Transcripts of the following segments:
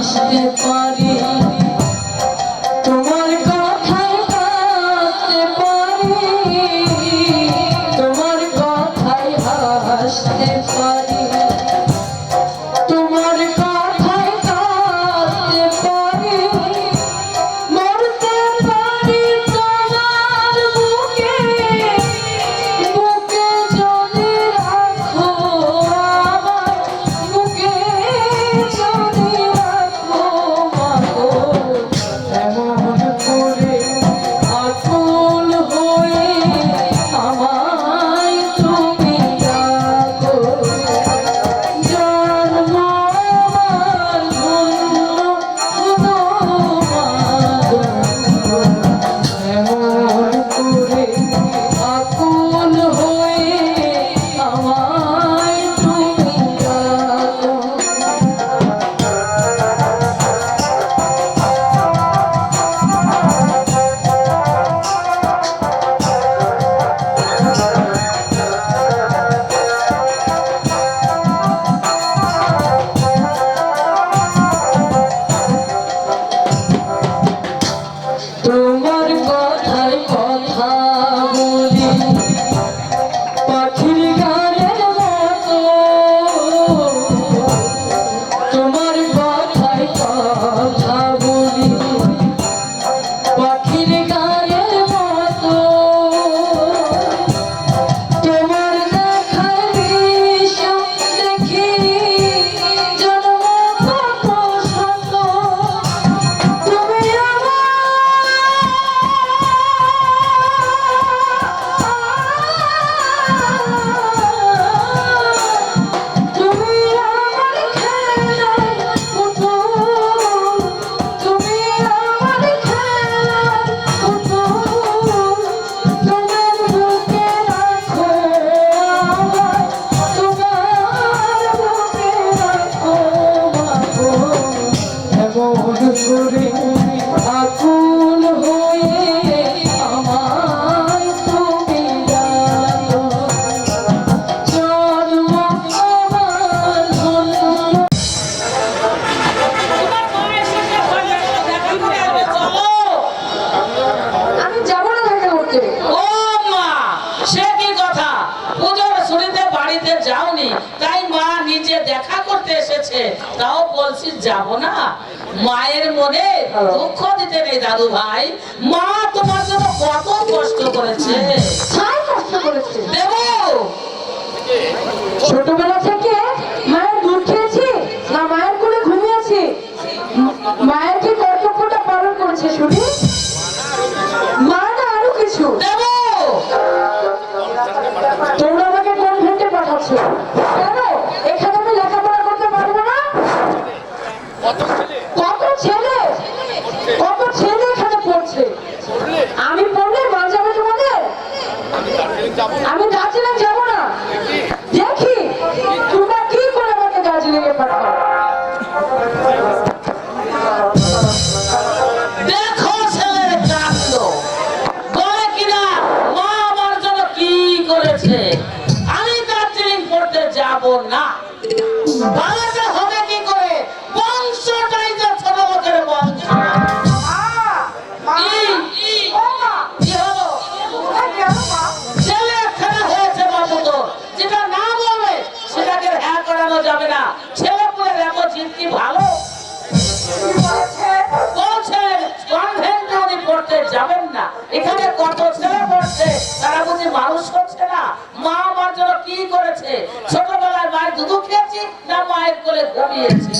Gracias. যাব না। মায়ের মনে দুঃখ দিতে নেই দাদু ভাই। মা তোমার জন্য কত কষ্ট করেছে। কষ্ট করেছে। দেব। ছোটবেলা থেকে মায়ের দুধ খেয়েছি না মায়ের কোলে ঘুমিয়েছি। মায়ের কি কর্তব্যটা পালন করেছে শুধু এখানে কত ছেলে পড়ছে তারা বুঝি মানুষ করছে না? মা আমার জন্য কি করেছে? ছোটবেলায় মায়ের দুধু খেয়েছি না মায়ের করে ঘুমিয়েছি?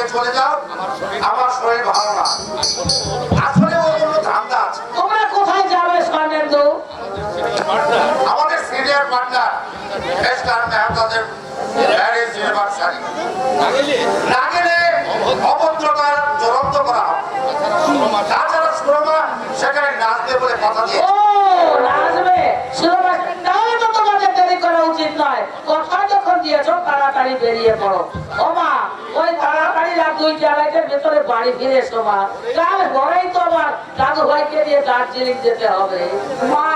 থেকে চলে যাও আমার শরীর ভালো না। আসলে কোনো ধান্দা তোমরা কোথায় যাবে আমাদের সিনিয়র পার্টনার এস্টার মেহতাদের ম্যারেজ ইউনিভার্সারি অভদ্রতার করা তাছাড়া সুরমা সেখানে নাচবে বলে কথা দিয়ে সুরমা তাহলে তো তোমাদের দেরি করা উচিত নয়। কথা যখন দিয়েছ তাড়াতাড়ি বেরিয়ে পড়ো। দুই ভেতরে বাড়ি ফিরে এসো মা। কাল ঘরেই তোমার দাদু ভাইকে দিয়ে দার্জিলিং যেতে হবে। মা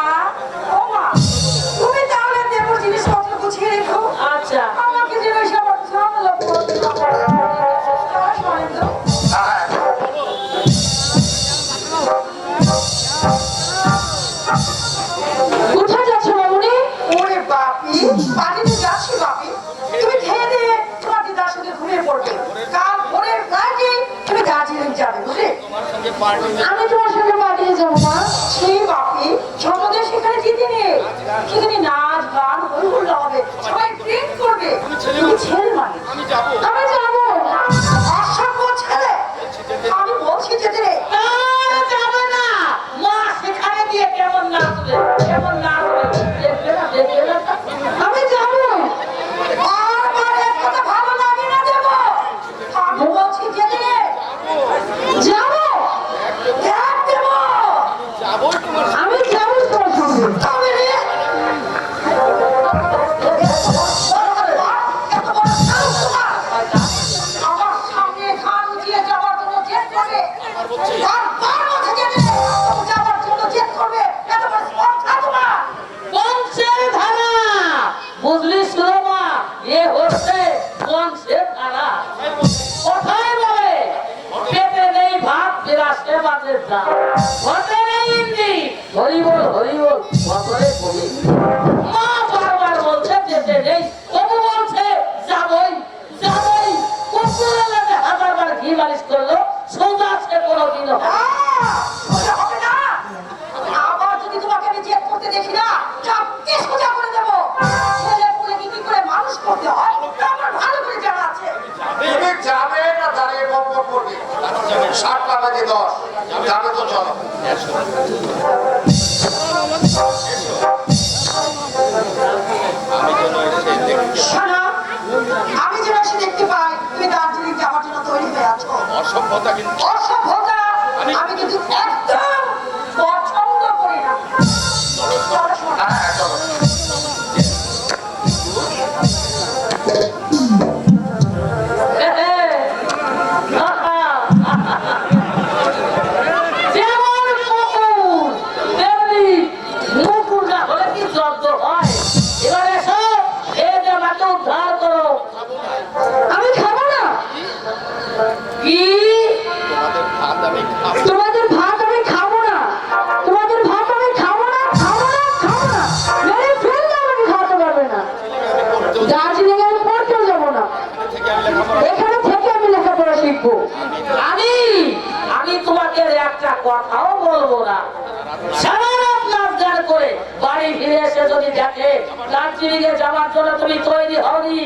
যদি দেখে দার্জিলিং এ যাওয়ার জন্য তুমি তৈরি হওনি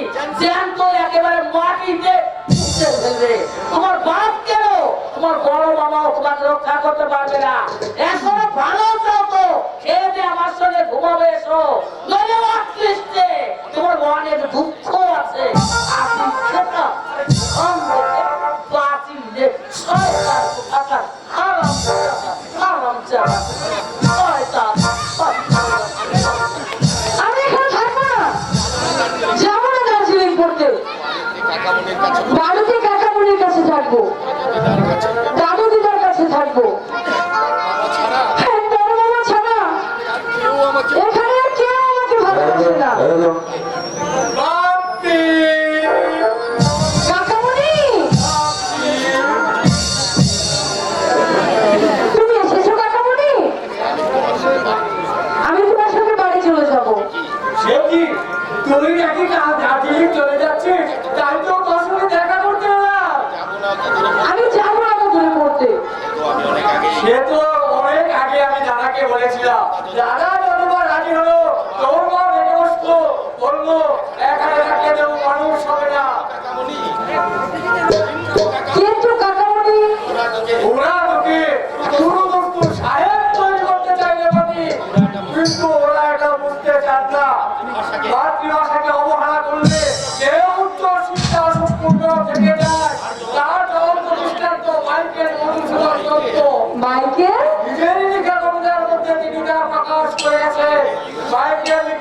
তো একেবারে মাটিতে তোমার বাপ কেন? তোমার বড় মামাও তোমাকে রক্ষা করতে পারবে না। এখনও ভালো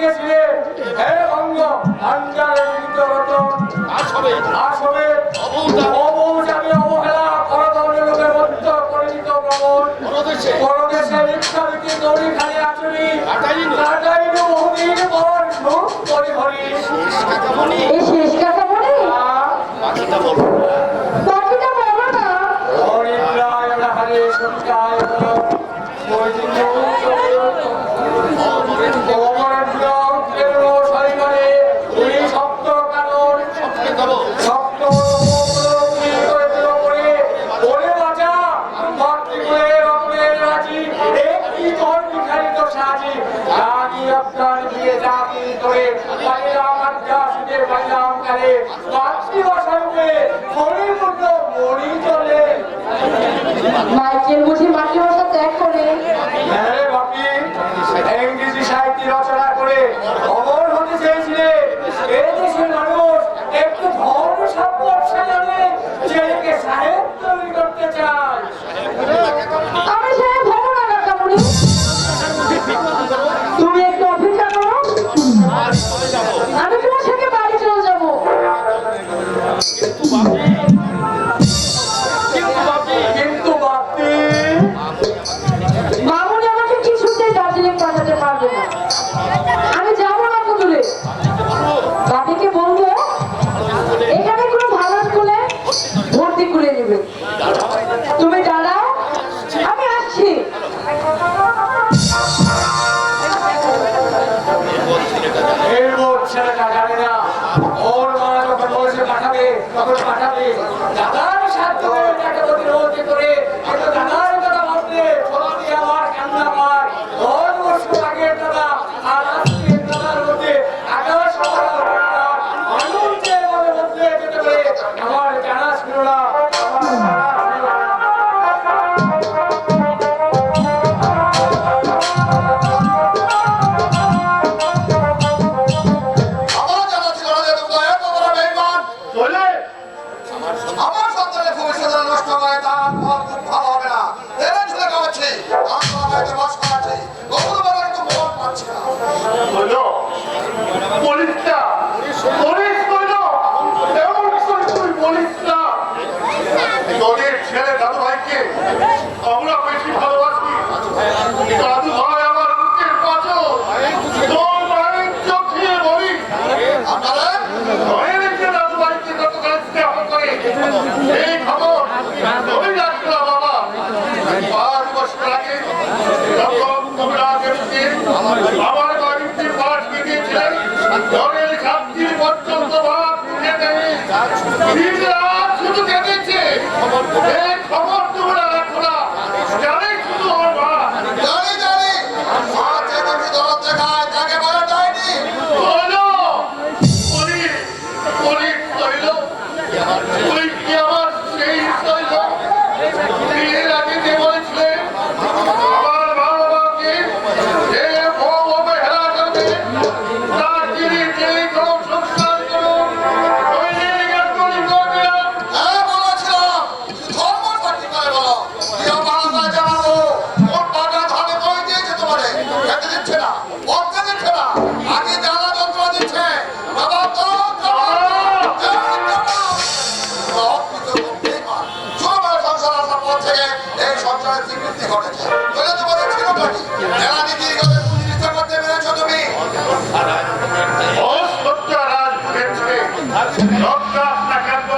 দিয়েছিলে হে অঙ্গ অঞ্চলে মিলিত হত আজ হবে। আজ হবে। অবৌজামী অবহেলা করদণ্ডের রূপে বদ্ধ পরিচিত প্রবল পরদেশে রিক্সাবিতি দৌড়ি খালি আচুরি কাটাইন। বহুদিন পর মুখ করি হরি শেষ কাকামণি শেষ কাকামণি বাকিটা বলব বাকিটা বলব না। হরি রায় হরে সত্যায় হরি মতো মরি চলে। মাইকেল বুঝি মাতৃভাষা ত্যাগ করে। হ্যাঁ বাপি ইংরেজি আবার কয়েকটি পাঠ লিখেছিলেন জলের ঘাটতি পর্যন্ত ভাব শুধু কেঁদেছে